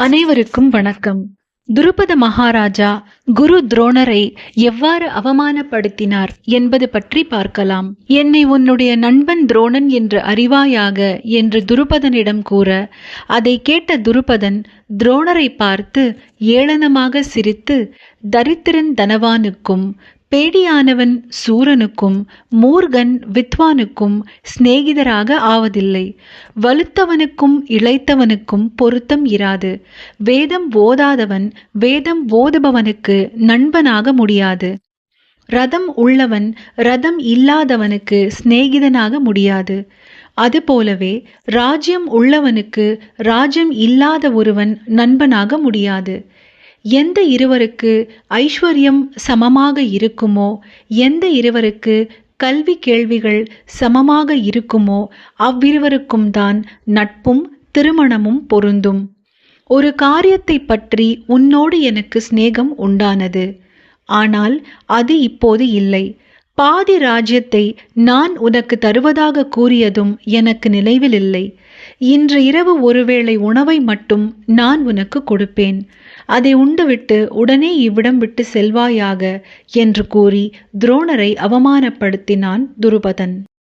அனைவருக்கும் வணக்கம். துருபத மகாராஜா குரு துரோணரை எவ்வாறு அவமானப்படுத்தினார் என்பது பற்றி பார்க்கலாம். என்னை உன்னுடைய நண்பன் துரோணன் என்று அறிவாயாக என்று துருபதனிடம் கூற அதை கேட்ட துருபதன் துரோணரை பார்த்து ஏளனமாக சிரித்து தரித்திரன் தனவானுக்கும் பேடியானவன் சூரனுக்கும் மூர்கன் வித்வானுக்கும் சிநேகிதராக ஆவதில்லை. வலுத்தவனுக்கும் இளைத்தவனுக்கும் பொருத்தம் இராது. வேதம் ஓதாதவன் வேதம் ஓதுபவனுக்கு நண்பனாக முடியாது. ரதம் உள்ளவன் ரதம் இல்லாதவனுக்கு சிநேகிதனாக முடியாது. அதுபோலவே ராஜ்யம் உள்ளவனுக்கு ராஜ்யம் இல்லாத ஒருவன் நண்பனாக முடியாது. எந்த இருவருக்கு ஐஸ்வர்யம் சமமாக இருக்குமோ எந்த இருவருக்கு கல்வி கேள்விகள் சமமாக இருக்குமோ அவ்விருவருக்கும் தான் நட்பும் திருமணமும் பொருந்தும். ஒரு காரியத்தை பற்றி உன்னோடு எனக்கு சிநேகம் உண்டானது. ஆனால் அது இப்போது இல்லை. பாதி ராஜ்யத்தை நான் உனக்கு தருவதாக கூறியதும் எனக்கு நினைவில் இல்லை இன்று இரவு ஒருவேளை உணவை மட்டும் நான் உனக்கு கொடுப்பேன். அதை உண்டுவிட்டு உடனே இவ்விடம் விட்டு செல்வாயாக என்று கூறி துரோணரை அவமானப்படுத்தினான் துருபதன்.